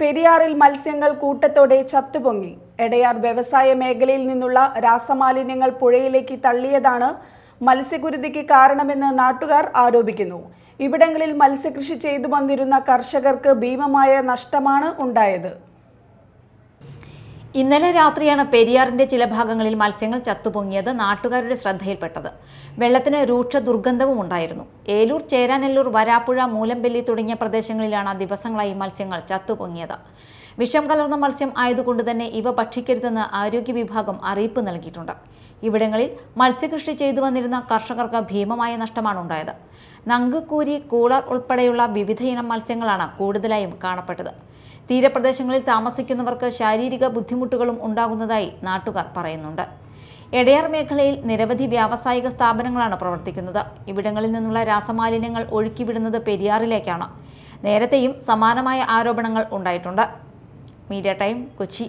പെരിയാറിൽ മത്സ്യങ്ങൾ കൂട്ടത്തോടെ ചത്തുപൊങ്ങി. എടയാർ വ്യവസായ മേഖലയിൽ നിന്നുള്ള രാസമാലിന്യങ്ങൾ പുഴയിലേക്ക് തള്ളിയതാണ് മത്സ്യകുരുതിക്ക് കാരണമെന്ന് നാട്ടുകാർ ആരോപിക്കുന്നു. ഇവിടങ്ങളിൽ മത്സ്യകൃഷി ചെയ്തു വന്നിരുന്ന കർഷകർക്ക് ഭീമമായ നഷ്ടമാണ് ഉണ്ടായത്. ഇന്നലെ രാത്രിയാണ് പെരിയാറിന്റെ ചില ഭാഗങ്ങളിൽ മത്സ്യങ്ങൾ ചത്തുപൊങ്ങിയത് നാട്ടുകാരുടെ ശ്രദ്ധയിൽപ്പെട്ടത്. വെള്ളത്തിന് രൂക്ഷ ദുർഗന്ധവും ഉണ്ടായിരുന്നു. ഏലൂർ ചേരാനെല്ലൂർ വരാപ്പുഴ മൂലമ്പല്ലി തുടങ്ങിയ പ്രദേശങ്ങളിലാണ് ദിവസങ്ങളായി മത്സ്യങ്ങൾ ചത്തുപൊങ്ങിയത്. വിഷം കലർന്ന മത്സ്യം ആയതുകൊണ്ട് തന്നെ ഇവ ഭക്ഷിക്കരുതെന്ന് ആരോഗ്യ വിഭാഗം അറിയിപ്പ് നൽകിയിട്ടുണ്ട്. ഇവിടങ്ങളിൽ മത്സ്യകൃഷി ചെയ്തു വന്നിരുന്ന കർഷകർക്ക് ഭീമമായ നഷ്ടമാണ് ഉണ്ടായത്. നങ്കുകൂരി കൂളർ ഉൾപ്പെടെയുള്ള വിവിധയിനം മത്സ്യങ്ങളാണ് കൂടുതലായും കാണപ്പെട്ടത്. തീരപ്രദേശങ്ങളിൽ താമസിക്കുന്നവർക്ക് ശാരീരിക ബുദ്ധിമുട്ടുകളും ഉണ്ടാകുന്നതായി നാട്ടുകാർ പറയുന്നുണ്ട്. എടയാർ മേഖലയിൽ നിരവധി വ്യാവസായിക സ്ഥാപനങ്ങളാണ് പ്രവർത്തിക്കുന്നത്. ഇവിടങ്ങളിൽ നിന്നുള്ള രാസമാലിന്യങ്ങൾ ഒഴുക്കിവിടുന്നത് പെരിയാറിലേക്കാണ്. നേരത്തെയും സമാനമായ ആരോപണങ്ങൾ ഉണ്ടായിട്ടുണ്ട്. Media time Kochi.